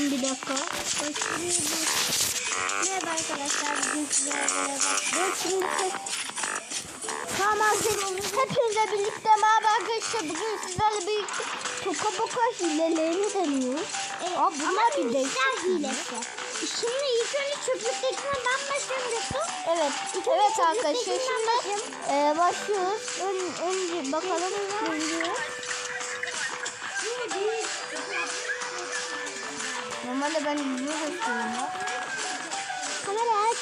Başlayalım bir dakika. Merhaba arkadaşlar. Bugün sizlerle beraber. Şimdi Tamam arkadaşlar. Hepinizle birlikte merhaba arkadaşlar. Bugün sizlerle birlikte toka boka hilelerini deniyoruz. Evet, Aa, bunlar bir değişik hilesi. Şimdi ilk önce çöplüktekine ben başlayacaktım. Evet. evet arkadaşlar şimdi e, başlıyoruz. Ön, önce bakalım. Önce. Normalde ben yüzünü gösteriyorum ya. Kamera aç.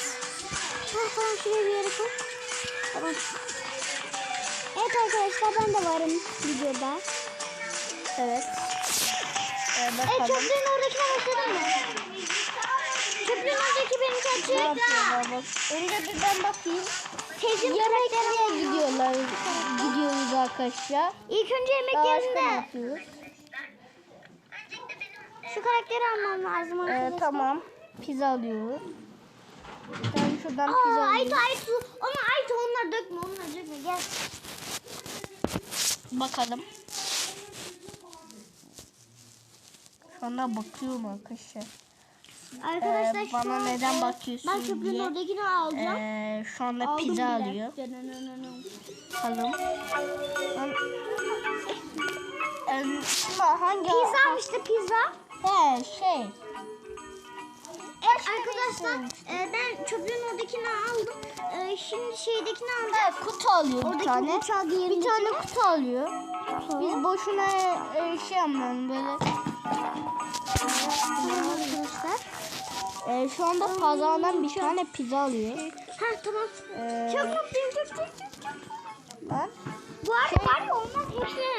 Ha tamam şuraya bir yere koy. Tamam. Evet arkadaşlar ben de varım videoda. Evet. Ee, E bakalım. çöplüğün oradakine başladın mı? Çöplüğün oradaki benim Ne kaçı. yapıyorlar bak. Önce bir ben bakayım. Teyzem Yemek yemeye gidiyorlar. Gidiyoruz arkadaşlar. İlk önce yemek yerinde? Şu karakteri almam lazım Ee, tamam. Pizza alıyoruz. Ben şuradan pizza Aa, alayım. Aytu Aytu. Ama Aytu onlar dökme onlar dökme gel. Bakalım. Şu anda bakıyorum arkadaşlar. Arkadaşlar Ee, bana an, neden e, bakıyorsun Ben diye. oradakini alacağım. Ee, şu anda Aldım pizza bile. alıyor. Bakalım. Ben... Hangi... Pizza almıştı pizza. He şey. Evet arkadaşlar e, ben çöplüğün oradakini aldım. E, şimdi şeydekini alacağım. He, kutu alıyor bir tane. uçağı Bir tane kutu alıyor. Biz boşuna e, şey yapmayalım böyle. arkadaşlar. E, şu anda pazardan bir tane pizza alıyor. Ha tamam. Ee, Çok mutluyum çok çok çok çok. ben- Bu arada var ya onlar hepsine e,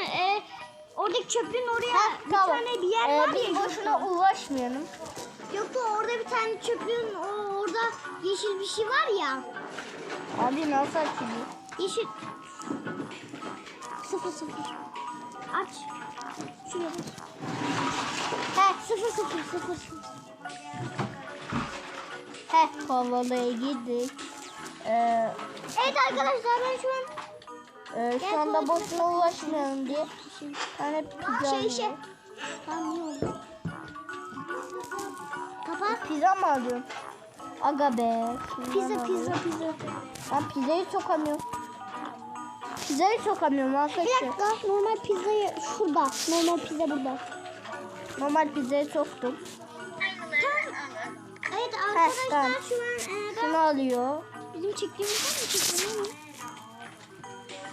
oradaki çöplüğün oraya Ha, bir tamam. tane bir yer Ee, var ya. boşuna uğraşmayalım. Yoktu orada bir tane çöplüğün o, orada yeşil bir şey var ya. Abi nasıl açılıyor? Yeşil. Sıfır sıfır. Aç. Şuraya bas. He sıfır sıfır sıfır sıfır. Heh kovalaya gittik. Ee, Evet arkadaşlar ben şu an e, şu anda boşuna uğraşmayalım diye bir tane pizza şey şey. Tamam iyi oldu. Kapat. Pizza mı alıyorsun? Aga be. Pizza pizza pizza. Ben pizzayı sokamıyorum. Pizzayı sokamıyorum Bir arkadaşlar. dakika normal pizzayı şurada. Normal pizza burada. Normal pizzayı soktum. Evet tamam. arkadaşlar şu an e, ben Şunu alıyor. bizim çektiğimizden mi çekiyor?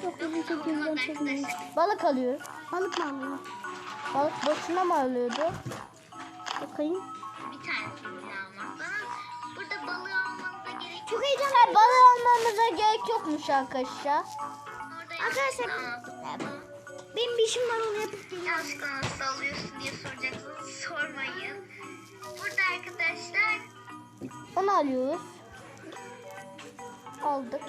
Yok bizim çektiğimizden çekmiyoruz. Balık alıyor. Balık mı alıyor? Balık boşuna mı alıyordu? Bakayım. bir tanesini almak. Bana burada balığı almanıza gerek yok. Çok heyecanlı. Ha, balık almamıza gerek yokmuş arkadaşlar. Arkadaşlar benim bir işim var onu yapıp geliyorum. yanlışlıkla nasıl alıyorsun diye soracaksınız. Sormayın. Burada arkadaşlar Onu alıyoruz. Aldık.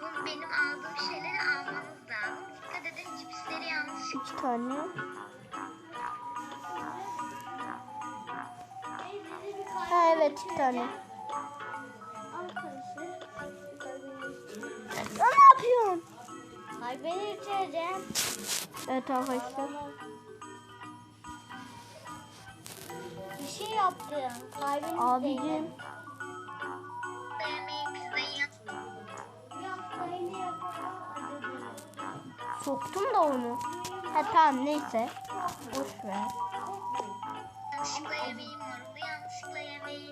bu benim aldığım şeyleri almanız lazım. Dikkat edin cipsleri yanlış. İki tane. Ha evet iki tane. Ne yapıyorsun? Hayır ben içeceğim. Evet arkadaşlar. Bir şey yaptım. Kalbim Abicim. Yemeği pizzayı Soktum da onu. Ha tamam neyse. Boş ver. yanlışlıkla yemeğim var. Bu yanlışlıkla yemeği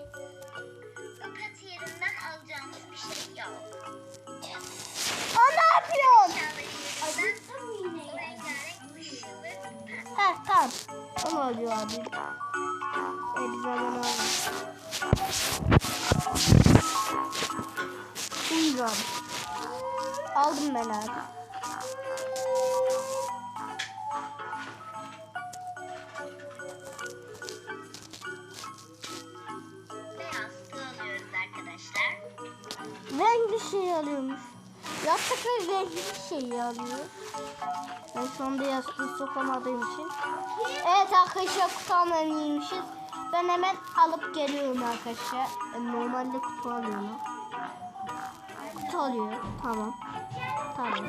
pet yerinden alacağımız bir şey yok. Aa ne yapıyorsun? Işılı pet. Ha tamam. Onu alıyor abi. E biz hemen alalım. Aldım ben abi. şeyi alıyormuş. Yaptıkları renkli şeyi alıyor. Ben sonunda yastığı sokamadığım için. Evet arkadaşlar kutamla iyiymişiz. Ben hemen alıp geliyorum arkadaşlar. Normalde kutu alıyorum. Kutu alıyor. Tamam. Tamam.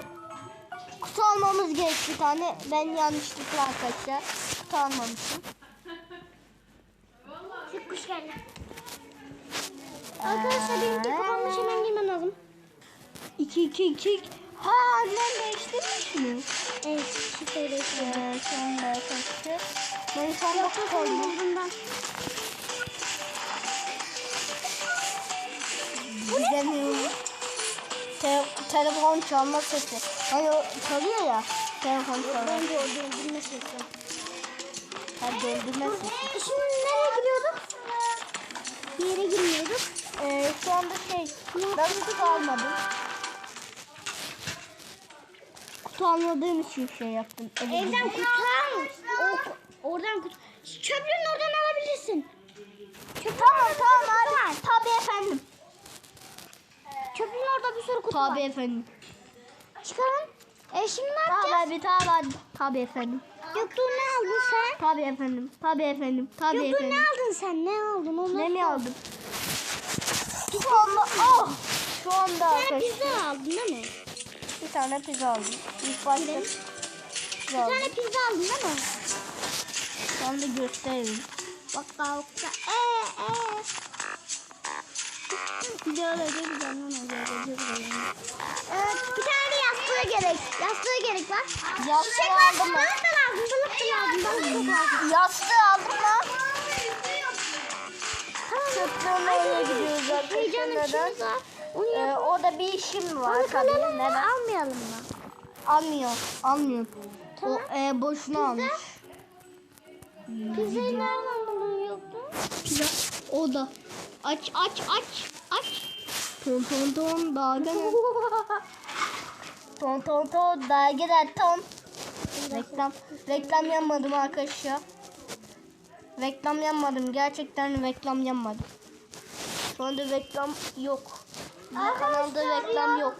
Kutu almamız gerek bir tane. Ben yanlışlıkla arkadaşlar kutu almamışım. Çok kuş geldi. Arkadaşlar benim de kapanmış hemen girmem lazım kik kik kik. Ha annen değiştirmiş mi? Evet, şifreyi de Ee, sen de kaçtı. Ben son dokuz koydum. bundan. Gidemiyorum. Te telefon çalma sesi. Hani o çalıyor ya. Telefon çalma. Bence o döndürme sesi. Ha döndürme sesi. E Şimdi nereye giriyorduk? Bir yere girmiyorduk. Ee, şu anda şey, ben kutu almadım. Kutu almadığım için şey yaptım. Evden gidip. kutu al. O, oradan kutu. Çöplüğün oradan alabilirsin. Tamam tamam abi. Tabii efendim. Çöplüğün orada bir sürü kutu var. Tabii efendim. Çıkarın. E şimdi ne Tabii yapacağız? abi tabii Tabii efendim. Göktuğ ne aldın sen? Tabii efendim. Tabii efendim. Tabii Göktuğ efendim. ne aldın sen? Ne aldın? Onu Ne mi sor. aldım? Şu anda oh! Şu anda arkadaşlar pizza aldın değil mi? Tane pizza aldım. İlk başta Bir pizza Bir aldım. tane pizza aldın değil mi? Şu anda göstereyim. Bak bak bak. Eee eee. Güzel olacak güzel olacak. Evet, bir tane de yastığa gerek. Yastığa gerek var. Yastığı Çiçek var. aldım mı? Balık da lazım. Balık da lazım. Balık çok lazım. Yastığı aldım mı? Tamam. Oraya gidiyoruz arkadaşlar. İşimiz var. Onu Ee, orada bir işim var tabii. Neden? Almayalım mı? Almıyor. Almıyor. Tamam. O e, boşuna almış. Pizzayı nereden buldun yoktu? Pizza. O da. Aç aç aç aç. Ton ton ton daha gene. ton ton ton daha gene ton. Reklam. Reklam yanmadım arkadaşlar. Reklam yanmadım. Gerçekten reklam yanmadım. Şu anda reklam yok. Bu kanalda reklam yok.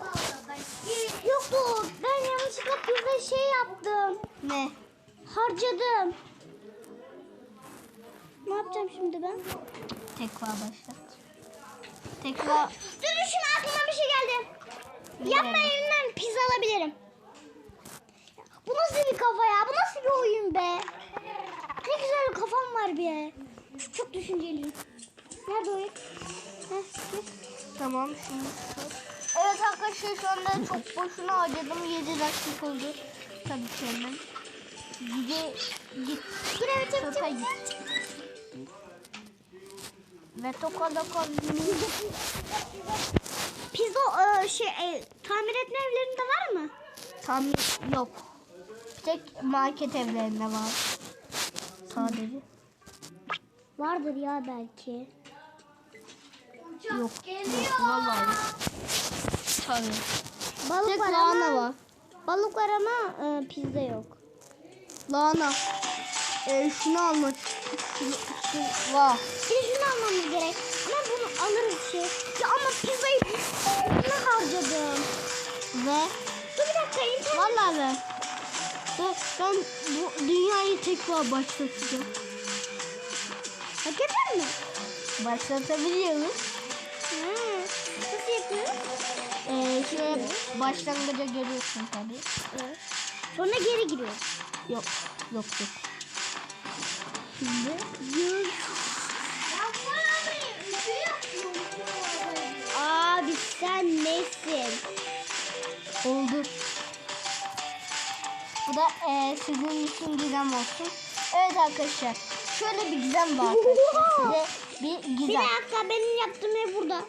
Yoktu. Ben yanlışlıkla pizza şey yaptım. Ne? Harcadım. Ne yapacağım şimdi ben? Tekrar başlat. Tekrar. Dur düşün aklıma bir şey geldi. Yapma Ne? evinden pizza alabilirim. Bu nasıl bir kafa ya? Bu nasıl bir oyun be? Ne güzel bir kafam var be. Çok düşünceliyim. Nerede oyun? Heh, git. Tamam şimdi. Evet arkadaşlar şu anda çok boşuna harcadım. 7 dakika oldu. Tabii ki hemen. Gide git. Evet. Toka evet. git. Ve toka toka Pizza e, şey e, tamir etme evlerinde var mı? tam yok. Bir tek market evlerinde var. Sadece. Vardır ya belki. Yok. Yok vallahi. yok. Tabii. Balık Tek var lahana ama var. balık var ama e, pizza yok. Lahana. Ee, şunu almak. Şunu, şu var. Bir de şunu almamız gerek. Ama bunu alırız şey. Ya ama pizzayı ne harcadım. Ve Dur bir dakika internet. Vallahi ben. Ben, ben bu dünyayı tekrar başlatacağım. Hakikaten mi? Başlatabiliyoruz. Yapıyoruz? Ee, şöyle başlangıca görüyorsun tabii. Evet. Sonra geri giriyoruz. Yok, yok yok. Şimdi Yürü. Abi sen nesin? oldu. Bu da ee, sizin için gizem olsun. Evet arkadaşlar. Şöyle bir gizem var. Size bir Bir gizem. dakika benim yaptığım ev burada.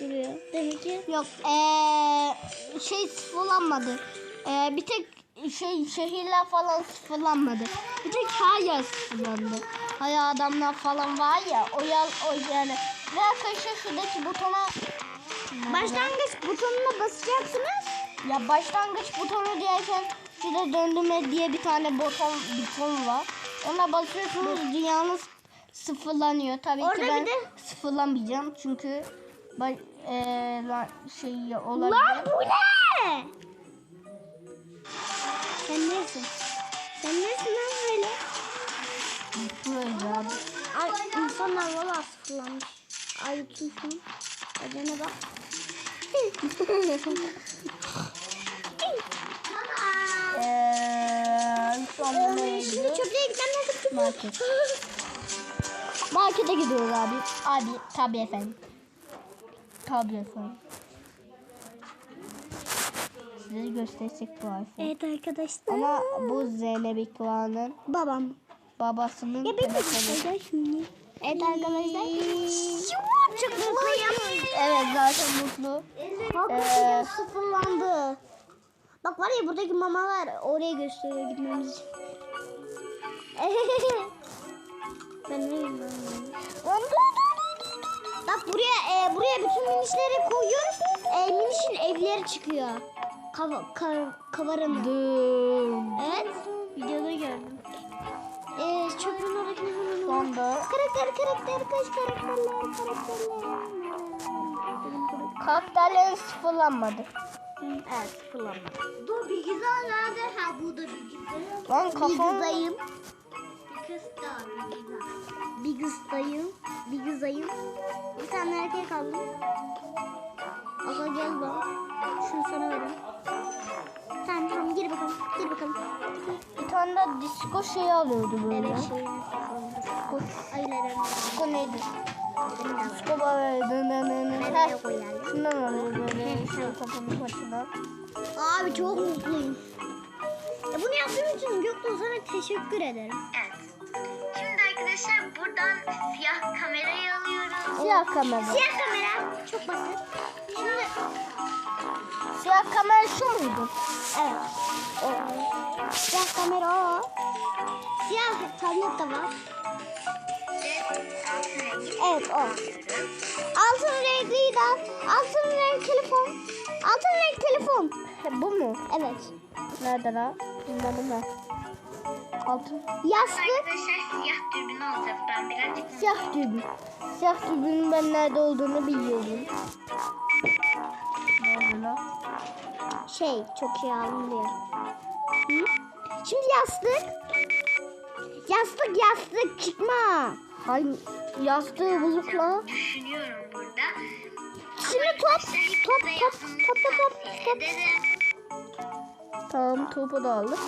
Duruyor. Demek ki. Yok ee, şey sıfırlanmadı. Ee, bir tek şey şehirler falan sıfırlanmadı. Bir tek her yer sıfırlandı. Hay adamlar falan var ya o yer o yani. Ve arkadaşlar şuradaki butona Başlangıç butonuna basacaksınız. ya başlangıç butonu diyerken şurada döndürme diye bir tane buton buton var. Ona basıyorsunuz dünyanız sıfırlanıyor. Tabii Orada ki ben de- sıfırlamayacağım çünkü ba- ee, la- şey olabilir. Lan bu ne? Sen nesin? Sen nesin lan böyle? Böyle abi. Ay insanlar valla sıfırlanmış. Ay tüm şunu. Bak. Eee Ee, Şimdi çöplüğe. Market. Markete gidiyoruz abi. Abi tabii efendim. Tabii efendim. size gösterecek bu iPhone. Evet arkadaşlar. Ama bu Zeynep İkbal'ın babam. babasının Ya benim telefonu. arkadaşım. Evet arkadaşlar. Çok mutluyum. Evet zaten mutlu. Hakikaten sıfırlandı. Bak var ya buradaki mamalar oraya gösteriyor gitmemiz için. ben ne bileyim. Bak buraya e, buraya bütün minişleri koyuyoruz. E, minişin evleri çıkıyor. Kava, ka, kavarın. Dım. Evet. Videoda gördüm. E, çöpün oradakini hemen Sonda Karakter karakter kaç karakterler karakterler. karakterlerin sıfırlanmadı. Evet sıfırlanma. Dur güzel nerede? Ha bu da bir güzel. Lan kafam güzayım. Bir kız da bir. Bir kızayım. Bir tane erkek aldım. Aga gel bak. Şunu sana vereyim. Tamam tamam gir bakalım. Gir bakalım. bir tane de disco şeyi alıyordu böyle. Evet şey. Ayılar Disco neydi? Disco böyle Heh, yok o yani. Şundan alıyor böyle kafamın başına. Abi çok mutluyum. Ya bunu yaptığım için Göktuğ sana teşekkür ederim. Evet. Arkadaşlar buradan siyah kamerayı alıyoruz. Siyah kamera. Siyah kamera çok basit. Şimdi Siyah kamera şu muydu? evet. O. Siyah kamera o. Siyah tablet de var. Evet o. Altın renkli de al. Altın renk telefon. Altın renk telefon. Bu mu? Evet. Nerede lan? Bilmem ne. Altın. Yastık. Arkadaşlar siyah dürbün alacağız. Ben birazcık Siyah düğüm. Siyah düğümün ben nerede olduğunu biliyorum. Nerede lan? Şey çok şey alınıyor. Hı? Şimdi yastık. Yastık yastık çıkma. Hangi yastığı bulduk lan? düşünüyorum burada. Şimdi top top top top top top top. Tamam topu da aldık.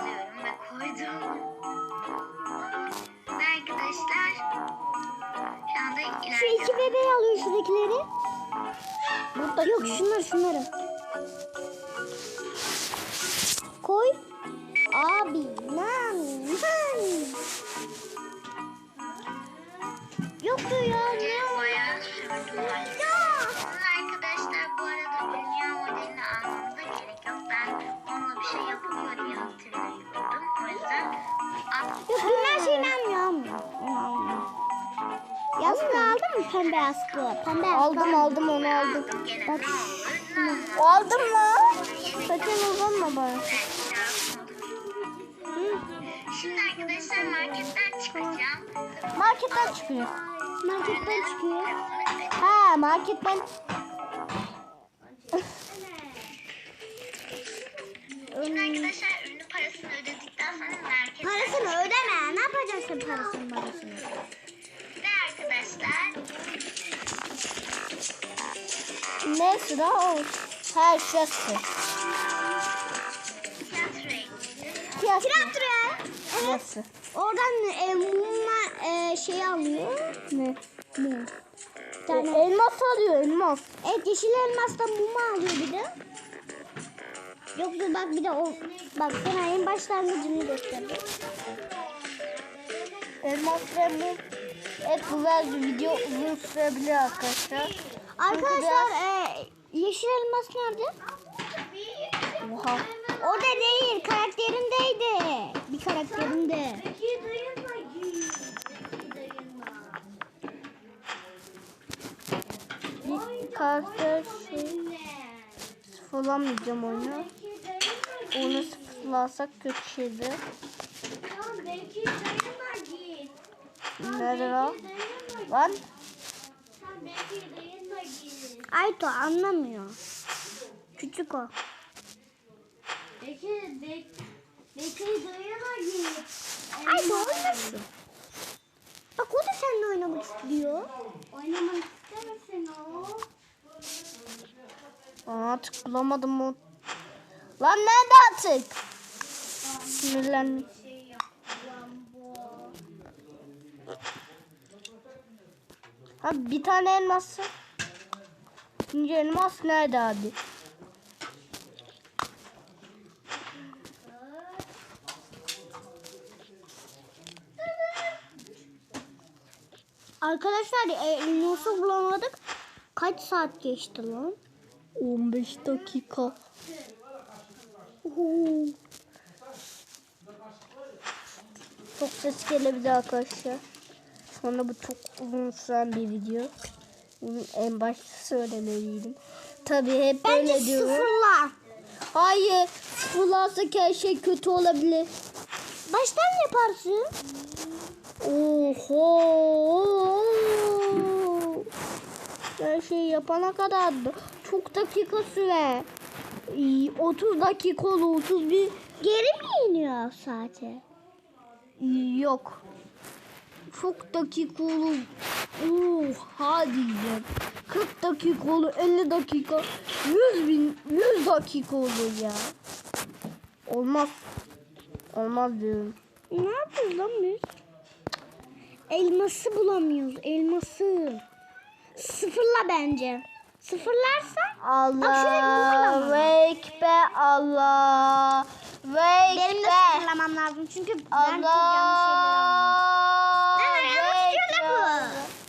Alıyorum ve koydum. Ve arkadaşlar şu anda Şu ilerliyoruz. iki bebeği alıyor şuradakileri. Burada Yok şunlar şunları. Koy. Abi lan lan. Yoktu ya pembe yastığı? Pembe yastığı. Aldım aldım onu aldım. Bak. Aldım lan. Sakın uzanma bana. Şimdi arkadaşlar marketten çıkacağım. Marketten çıkıyor. Marketten çıkıyor. Ha marketten. Şimdi arkadaşlar ürünün parasını ödedikten sonra marketten Parasını ödeme. Ne yapacaksın parasını parasını? Arkadaşlar Ne sıra o? Ha şurası. Tiyatro. Tiyatroya. Evet. Şurası. Oradan e, mumla e, şey alıyor. Ne? Mum. Bir E, elmas alıyor elmas. Evet yeşil elmastan mumu alıyor bir de. Yoksa bak bir de o bak sana en başlangıcını gösterdi. Elmas ve mum. Evet bu biraz video uzun sürebilir arkadaşlar. Arkadaşlar e, yeşil elmas nerede? Oha. Orada değil karakterindeydi. Bir karakterinde. Bir karakter şey sıfırlamayacağım onu. Onu sıfırlarsak kötü şeydi. Nerede lan? Lan Ayto anlamıyor. Küçük o. Ayto oynasın. Bak o da seninle oynamak istiyor. Oynamak ister misin o? Aa tıklamadım mı? Lan nerede artık? Sinirlendim. Abi bir tane elmas. İkinci elmas nerede abi? Arkadaşlar e, Elmas'ı bulamadık. Kaç saat geçti lan? 15 dakika. Çok ses gelebilir arkadaşlar. Sonra bu çok uzun süren bir video. Bunu en başta söylemeliydim. Tabii hep Bence böyle diyorum. sıfırla. Hayır. Sıfırlarsak her şey kötü olabilir. Baştan yaparsın. Oho. Her şeyi yapana kadar da çok dakika sürer. İyi, 30 dakika olur 31 Geri mi iniyor saate? yok. Çok dakika olur. Oha diyeceğim. 40 dakika olur 50 dakika 100 bin 100 dakika olur ya. Olmaz. Olmaz diyorum. Ne yapıyoruz lan biz? Elması bulamıyoruz. Elması. Sıfırla bence. Sıfırlarsa Allah wake be Allah wake benim de be sıfırlamam lazım. Çünkü ben çok yanlış şeyler Allah Lan ayağını wake tutuyor be lan bu. Allah.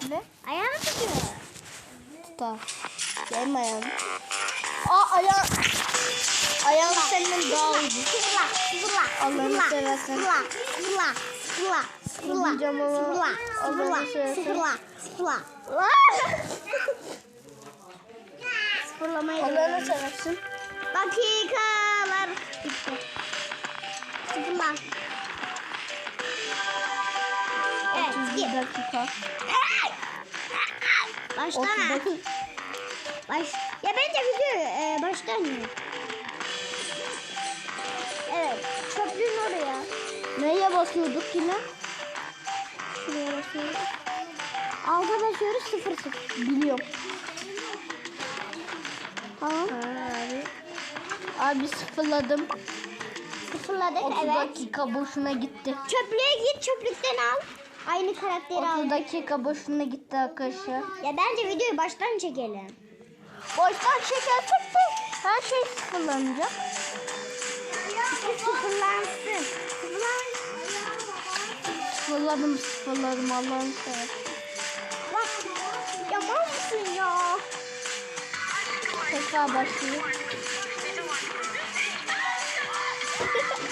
Ne? aldım. Ayağını tutuyor. Tutar. Benim ayağım. Aa ayağım. Ayağım senin daha uzun. Sıfırla. Sıfırla. Allah'ını seversen. Diyeceğim ama Sıfırla. Allah'ını Sıfırla. seversen. Sıfırla. Sıfırla. Sıfırlamayı Allah'ını seversin. Dakikalar. Sıfırla. Evet, 31 git. dakika. Baştan 30 ha. dakika. Baş. Ya bence video e, baştan ya. Evet, çöplüğün oraya. Neye basıyorduk yine? Şuraya basıyoruz. Alta basıyoruz sıfır sıfır. Biliyorum. Tamam. abi. Abi sıfırladım. Sıfırladık 30 evet. dakika boşuna gitti. Çöplüğe git çöplükten al. Aynı karakteri al. 30 dakika boşuna gitti arkadaşlar. Ya bence videoyu baştan çekelim. Baştan çekersek de her şey sıfırlanacak. Sıfırlansın. Sıfırlan. Sıfırladım sıfırladım Allah'ını seversen. Bak. Yaman mısın ya? Tekrar başlıyor.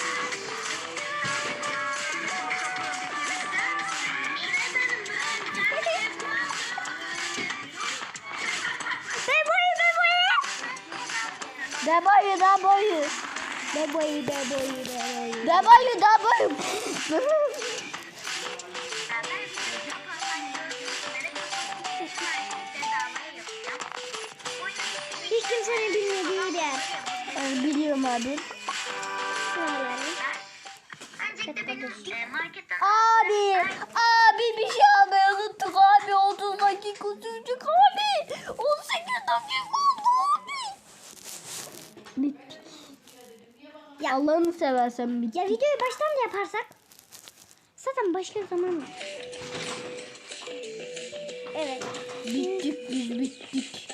De boyu da boyu. Beboyu beboyu beboyu. De boyu da boyu. Hiç kimsenin bilmediği yer. Biliyorum abi. Seversen bittik. Ya videoyu baştan da yaparsak. Zaten başka zaman var. Evet. Bittik biz bittik.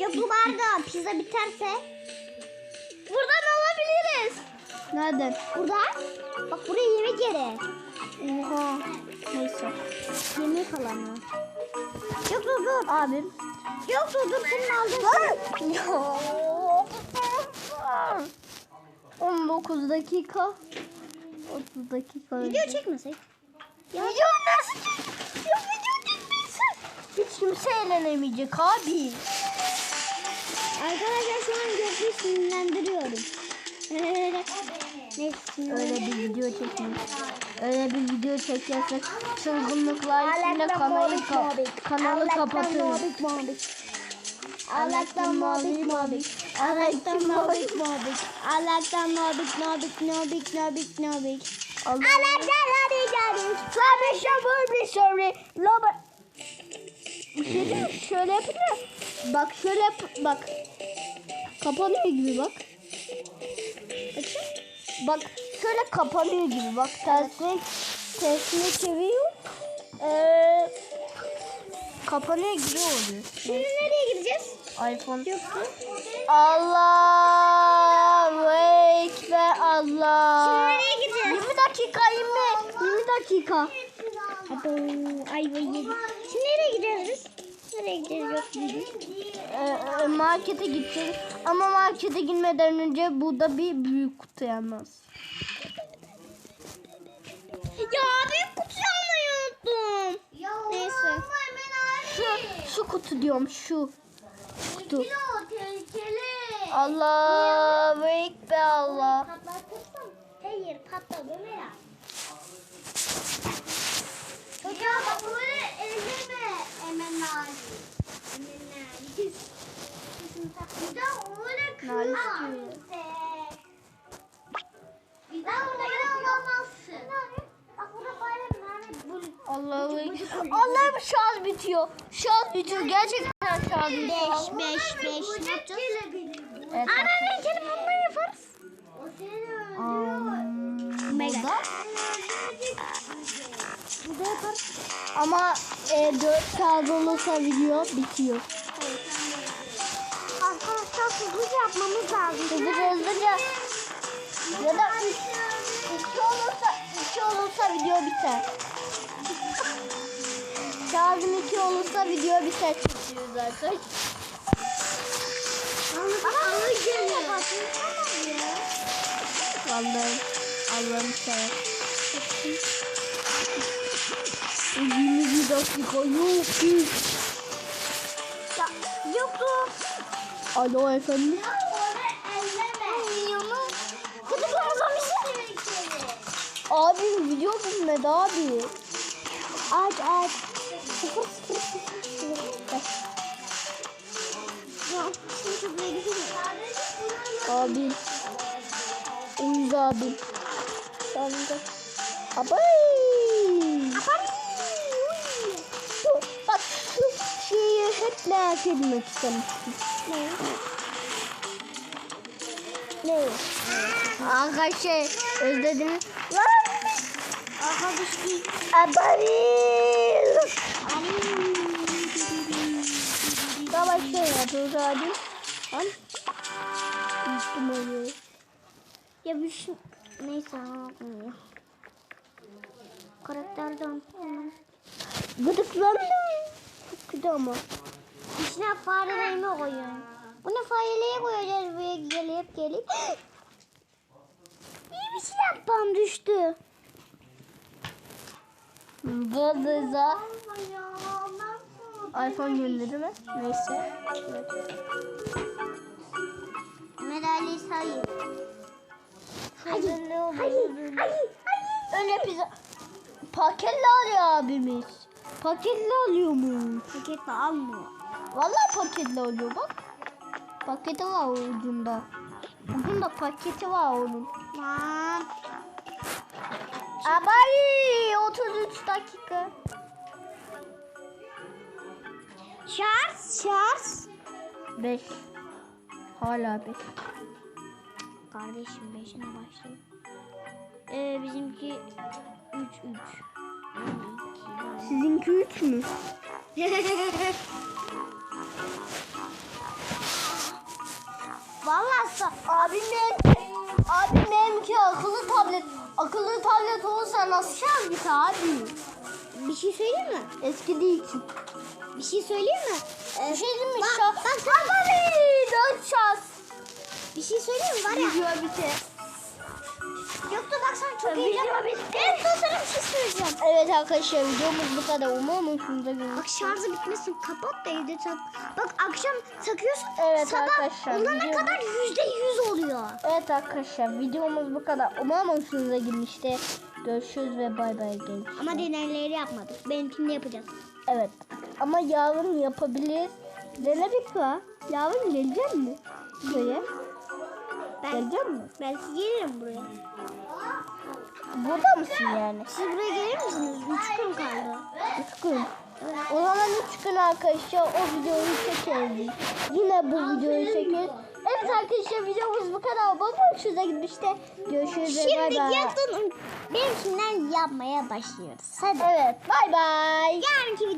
Ya bu arada pizza biterse buradan alabiliriz. Nereden? Buradan. Bak buraya yemek yeri. Oha. Neyse. Yemek alanı. Yok dur dur. Abim. Yok dur dur senin aldığın. Ya. 19 dakika. 30 dakika. Video çekmesek. Ya, ya nasıl çek? Ya video çekmezsen. Hiç kimse eğlenemeyecek abi. Arkadaşlar şu an Gökçe'yi sinirlendiriyorum. Neyse Öyle bir video çekmeyin. Öyle bir video çekersek çılgınlıklar içinde kanalı, ka- kanalı kapatırız. Alaktan mobik mobik. Alaktan mobik mobik. Alaktan mobik mobik mobik mobik mobik. Allah. Alaktan mobik mobik. Tabii şabır bir sorry. Loba. Bir şey diyeyim mi? Şöyle yapın da. Bak şöyle yap. Bak. Kapanıyor gibi bak. Bak şöyle kapanıyor gibi bak. Tersine, tersine çeviriyor. Ee, kapanıyor gibi oluyor. Şimdi nereye gideceğiz? iPhone. Yoksa. Allah Ekber Allah. Şimdi nereye gideceğiz? 20 dakika 20. 20 dakika. Abo ayva yedik. Şimdi nereye gideriz? Nereye gideriz yok. Ee, markete gideceğiz. Ama markete gitmeden önce burada bir büyük kutu yalnız. Ya büyük kutuyu almayı unuttum. Neyse. Şu, şu kutu diyorum şu. Tehlikeli. Allah ekber Allah. Patlatırsam. Hayır patla Ömer Hocam bak böyle elleme. Hemen nazik. Hemen nazik. Bir de öyle diyor. Bir daha oraya alamazsın. Bak burada böyle nane bul. Allah'ım. Allah'ım şarj bitiyor. Şarj bitiyor. Gerçekten şarj bitiyor. 5 5 5 ne yapacağız? Evet. Ana ne gelip onları yaparız. O seni Um, Mega. burada. Burada yaparız. Ama e, 4 saat olursa video bitiyor. Arkadaşlar hızlıca yapmamız lazım. Hızlıca hızlıca. Ya da 3 2 olursa 2 olursa video biter. Şarjım 2 olursa video biter çekiyoruz arkadaşlar. Ama hızlıca yapalım. Vallahi Allah'ım sever. 20 dakika yok ki. Ya, yoktu. Alo efendim. Milyonu. Gıdıklanmamışsın. Abi video bitmedi abi. Aç aç. Abi. Uyuz abi. Sen de. Abay. Şu, bak şu şeyi hep merak etmek istemiştim. Ne? Ne? Arkadaşlar özlediniz. Lan. Arkadaşlar. Abay. Tamam şey yapıyoruz abi. Lan. Üstüm oluyor. Ya bir şey... Neyse anlatmıyor. Karakterden. Gıdıklandım. Çok kötü ama. İçine farelerimi koyuyorum. Bu ne fareleri koyacağız buraya gelip gelip. İyi bir şey yapmam düştü. Gıdıza. iPhone gönderdi mi? Neyse. Medalya sayı. Hayır, ne olur? Hayır, hayır, Öyle pizza. Paketli alıyor abimiz. Paketli alıyor mu? Paketle almıyor. Vallahi paketli alıyor bak. Paketi var ucunda. Ucunda paketi var onun. Lan. 33 dakika. Charles, Charles. 5. Hala 5. Kardeşim beşine başlayayım. Ee, bizimki 3 3. Sizinki 3 mü? Vallahi Abim benim, abim benimki akıllı tablet. Akıllı tablet olursa nasıl şarj biter abi? bir şey söyleyeyim mi? Eski değil ki. Bir şey söyleyeyim mi? Ee, Bir şey diyeyim mi? Bak- Şarj. bak sen- Abi 4 şarj. bir şey söyleyeyim mi? Var ya. Video biter. Yoksa bak sen çok heyecanlı. dur sana bir şey söyleyeceğim. Evet arkadaşlar videomuz bu kadar. Umarım hoşunuza gider. Bak şarjı bitmesin kapat da evde tak. Bak akşam takıyorsun Evet sabah arkadaşlar, olana video- kadar yüzde yüz oluyor. Evet arkadaşlar videomuz bu kadar. Umarım hoşunuza gitmiştir. Görüşürüz ve bay bay genç. Ama deneyleri yapmadık. Benimkini yapacağız. Evet ama yarın yapabiliriz. Denedik la. Yarın gelecek mi? Buraya. Ben, Gelecek mi? belki gelirim buraya. Burada mısın yani? Siz buraya gelir misiniz? Üç gün kaldı. Üç gün. O zaman üç gün arkadaşlar o videoyu çekeriz. Yine bu videoyu çekeriz. Evet arkadaşlar videomuz bu kadar. Baba hoşunuza gitmişti. Görüşürüz Şimdi bay. yatın. Benimkinden yapmaya başlıyoruz. Hadi. Evet bay bay. Yarınki